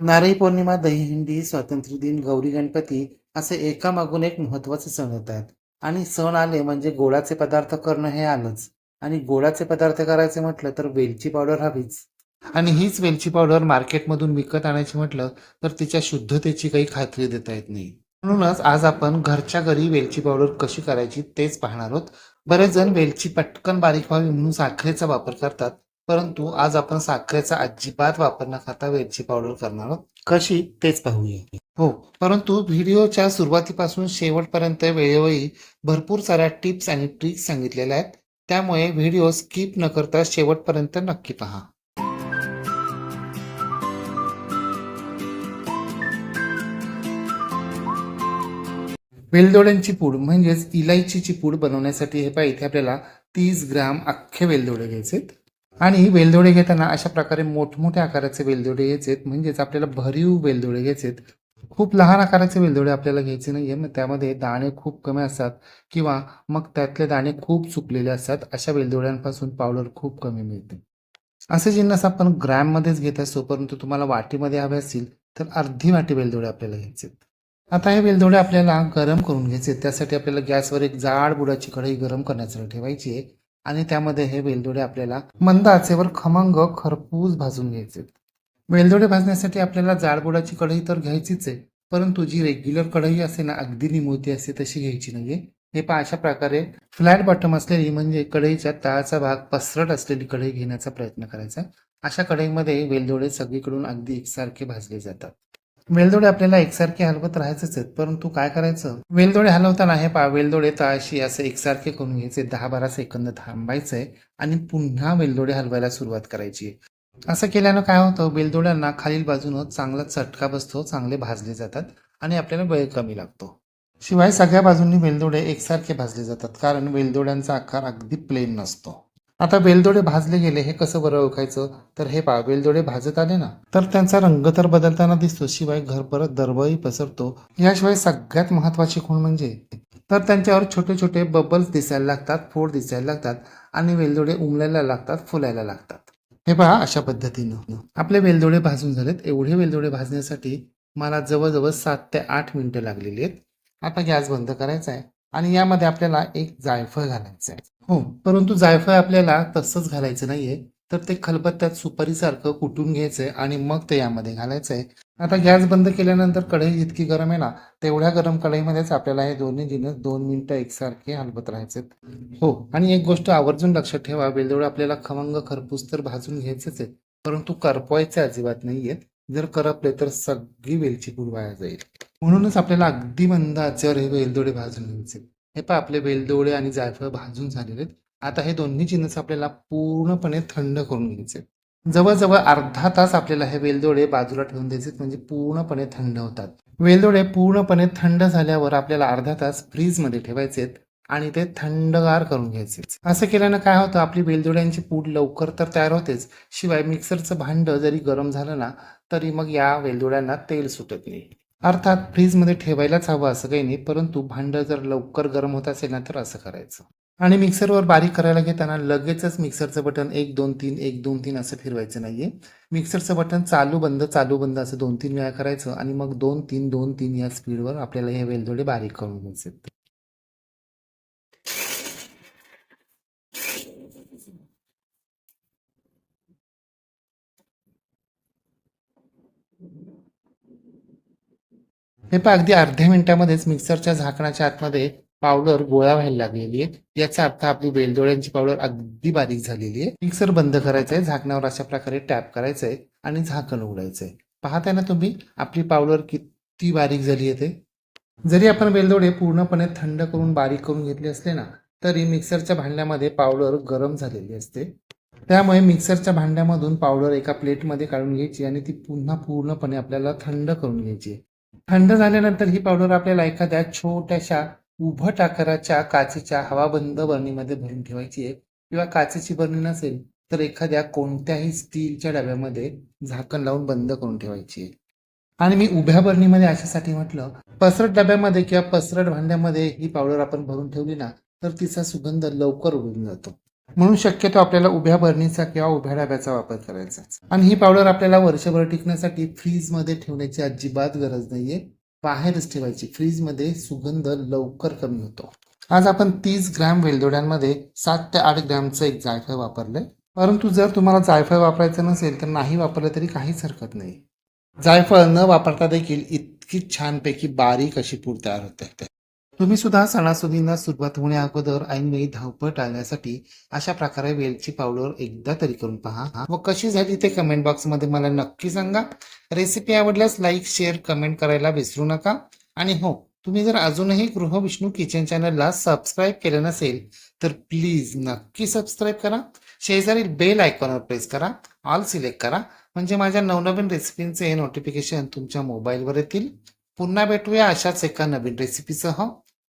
नारळी पौर्णिमा दहीहंडी स्वातंत्र्य दिन गौरी गणपती असे एकामागून एक महत्त्वाचे सण येत आहेत आणि सण आले म्हणजे गोडाचे पदार्थ करणं हे आलंच. आणि गोडाचे पदार्थ करायचे म्हटलं तर वेलची पावडर हवीच. आणि हीच वेलची पावडर मार्केटमधून विकत आणायची म्हटलं तर तिच्या शुद्धतेची काही खात्री देता येत नाही. म्हणूनच आज आपण घरच्या घरी वेलची पावडर कशी करायची तेच पाहणार आहोत. बरेच जण वेलची पटकन बारीक व्हावी म्हणून साखरेचा वापर करतात. परंतु आज आपण साखरेचा अजिबात वापर न खाता वेलची पावडर करणार आहोत. कशी? तेच पाहूया. हो परंतु व्हिडिओच्या सुरुवातीपासून शेवटपर्यंत वेळोवेळी भरपूर साऱ्या टिप्स आणि ट्रिक्स सांगितलेल्या आहेत. त्यामुळे व्हिडिओ स्किप न करता शेवटपर्यंत नक्की पहा. वेलदोड्यांची पूड म्हणजेच इलायचीची पूड बनवण्यासाठी हे पाहिजे आपल्याला तीस ग्राम अख्खे वेलदोडे आहेत आणि वेलदोडे घेताना अशा प्रकारे मोठमोठ्या आकाराचे वेलदोडे घ्यायचेत म्हणजेच आपल्याला भरीव वेलदोडे घ्यायचेत. खूप लहान आकाराचे वेलदोडे आपल्याला घ्यायचे नाहीये. मग त्यामध्ये दाणे खूप कमी असतात किंवा मग त्यातले दाणे खूप चुकलेले असतात. अशा वेलदोड्यांपासून पावडर खूप कमी मिळते. असे जिन्नस आपण ग्रॅममध्येच घेत असतो परंतु तुम्हाला वाटीमध्ये हवे असतील तर अर्धी वाटी वेलदोडे आपल्याला घ्यायचे आता हे वेलदोडे आपल्याला गरम करून घ्यायचे त्यासाठी आपल्याला गॅसवर एक जाड बुडाची कढई गरम करण्यासाठी ठेवायची आहे. आणि त्यामध्ये हे वेलदोडे आपल्याला मंद आचेवर खमंग खरपूस भाजून घ्यायचे. वेलदोडे भाजण्यासाठी आपल्याला जाडबुडाची कढई तर घ्यायचीच आहे परंतु जी रेग्युलर कढई असते ना अगदी निमुळती असते तशी घ्यायची नाहीये. हे पहा अशा प्रकारे फ्लॅट बॉटम असलेली म्हणजे कढईच्या तळाचा भाग पसरट असलेली कढई घेण्याचा प्रयत्न करायचा. अशा कढईमध्ये वेलदोडे सगळीकडून अगदी एकसारखे भाजले जातात. वेलदोडे आपल्याला एकसारखे हलवत राहायचेच आहेत परंतु काय करायचं? वेलदोडे हलवताना हे पा वेलदोडे तळाशी असे एकसारखे करून घ्यायचे दहा बारा सेकंद थांबायचंय आणि पुन्हा वेलदोडे हलवायला सुरुवात करायची. असं केल्यानं काय होतं? वेलदोड्यांना खालील बाजूनं चांगला चटका बसतो चांगले भाजले जातात आणि आपल्याला वेळ कमी लागतो. शिवाय सगळ्या बाजूंनी वेलदोडे एकसारखे भाजले जातात कारण वेलदोड्यांचा आकार अगदी प्लेन नसतो. आता वेलदोडे भाजले गेले हे कसं बरं ओळखायचं? तर हे पहा वेलदोडे भाजत आले ना तर त्यांचा रंग तर बदलताना दिसतो शिवाय घर परत दरवळी पसरतो. याशिवाय सगळ्यात महत्वाची खूण म्हणजे तर त्यांच्यावर छोटे छोटे बबल्स दिसायला लागतात फोड दिसायला लागतात आणि वेलदोडे उमलायला लागतात फुलायला लागतात. हे पहा अशा पद्धतीनं. आपले वेलदोडे भाजून झालेत. एवढे वेलदोडे भाजण्यासाठी मला जवळजवळ सात ते आठ मिनिटं लागलेली आहेत. आता गॅस बंद करायचा आहे. आणि यामध्ये आपल्याला एक जायफळ घालायचं आहे. हो परंतु जायफळ आपल्याला तसंच घालायचं नाहीये. तर ते खलबत्त्यात सुपारीसारखं कुटून घ्यायचंय आणि मग ते यामध्ये घालायचंय. आता गॅस बंद केल्यानंतर कढई जितकी गरम आहे ना तेवढ्या गरम कढईमध्येच आपल्याला हे दोन्ही जिनस दोन मिनिटं एकसारखे हलवत राहायचे हो आणि एक गोष्ट आवर्जून लक्षात ठेवा वेलदोडे आपल्याला खमंग खरपूस तर भाजून घ्यायचेच आहेत. परंतु करपवायचे अजिबात नाहीयेत. जर करपले तर सगळी वेलची पूड वाया जाईल. म्हणूनच आपल्याला अगदी मंद आचेवर हे वेलदोडे भाजून घ्यायचे. हे पहा आपले वेलदोडे आणि जायफळ भाजून झालेले आहेत. आता हे दोन्ही जिन्नस आपल्याला पूर्णपणे थंड करून घ्यायचे. जवळजवळ अर्धा तास आपल्याला हे वेलदोडे बाजूला ठेवून द्यायचे म्हणजे पूर्णपणे थंड होतात. वेलदोडे पूर्णपणे थंड झाल्यावर आपल्याला अर्धा तास फ्रीजमध्ये ठेवायचे आणि ते थंडगार करून घ्यायचे असं केल्यानं काय होतं आपली वेलदोड्यांची पूड लवकर तर तयार होतेच. शिवाय मिक्सरचं भांड जरी गरम झालं ना तरी मग या वेलदोड्यांना तेल सुटत नाही. अर्थात फ्रीजमध्ये ठेवायलाच हवं असं काही नाही परंतु भांडं जर लवकर गरम होत असेल ना तर असं करायचं. आणि मिक्सरवर बारीक करायला घेताना लगेचच मिक्सरचं बटन एक दोन तीन एक दोन तीन असं फिरवायचं नाहीये. मिक्सरचं बटन चालू बंद चालू बंद असं दोन तीन वेळा करायचं आणि मग दोन तीन दोन तीन या स्पीडवर आपल्याला हे वेलदोडे बारीक करून घ्यायचे हे पण अगदी अर्ध्या मिनिटामध्येच मिक्सरच्या झाकणाच्या आतमध्ये पावडर गोळा व्हायला लागलेली आहे. याचा अर्थ आपली वेलदोळ्यांची पावडर अगदी बारीक झालेली आहे. मिक्सर बंद करायचंय झाकणावर अशा प्रकारे टॅप करायचंय आणि झाकण उघडायचंय. पाहताय ना तुम्ही आपली पावडर किती बारीक झाली आहे ते? जरी आपण वेलदोडे पूर्णपणे थंड करून बारीक करून घेतले असले ना तरी मिक्सरच्या भांड्यामध्ये पावडर गरम झालेली असते. त्यामुळे मिक्सरच्या भांड्यामधून पावडर एका प्लेटमध्ये काढून घ्यायची आणि ती पुन्हा पूर्णपणे आपल्याला थंड करून घ्यायची थंड झाल्यानंतर ही पावडर आपल्याला एखाद्या छोट्याशा उभट आकाराच्या काचेच्या हवाबंद बरणीमध्ये भरून ठेवायची आहे. किंवा काचेची बरणी नसेल तर एखाद्या कोणत्याही स्टीलच्या डब्यामध्ये झाकण लावून बंद करून ठेवायची आहे. आणि मी उभ्या बरणीमध्ये अशासाठी म्हटलं पसरट डब्यामध्ये किंवा पसरट भांड्यामध्ये ही पावडर आपण भरून ठेवली ना तर तिचा सुगंध लवकर उडून जातो. म्हणून शक्यतो आपल्याला उभ्या बरणीचा किंवा उभ्या डब्याचा वापर करायचा आणि ही पावडर आपल्याला वर्षभर टिकण्यासाठी फ्रीजमध्ये ठेवण्याची अजिबात गरज नाहीये. बाहेरच ठेवायची. फ्रीजमध्ये सुगंध लवकर कमी होतो. आज आपण तीस ग्रॅम वेलदोड्यांमध्ये सात ते आठ ग्रॅमचं एक जायफळ वापरलंय. परंतु जर तुम्हाला जायफळ वापरायचं नसेल तर नाही वापरलं तरी काहीच हरकत नाही. जायफळ न वापरता देखील इतकी छानपैकी बारीक अशी पूड तयार होते. तुम्ही सुद्धा सणासुदींना सुरुवात होण्याअगोदर ऐनवेळी धावपळ टाळण्यासाठी अशा प्रकारे वेलची पावडर एकदा तरी करून पहा. व कशी झाली ते कमेंट बॉक्समध्ये मला नक्की सांगा. रेसिपी आवडल्यास लाईक शेअर कमेंट करायला विसरू नका. आणि हो तुम्ही जर अजूनही गृह विष्णू किचन चॅनलला सबस्क्राईब केलं नसेल तर प्लीज नक्की सबस्क्राईब करा. शेजारील बेल आयकॉनवर प्रेस करा. ऑल सिलेक्ट करा. म्हणजे माझ्या नवनवीन रेसिपींचे नोटिफिकेशन तुमच्या मोबाईलवर येतील. पुन्हा भेटूया अशाच एका नवीन रेसिपीसह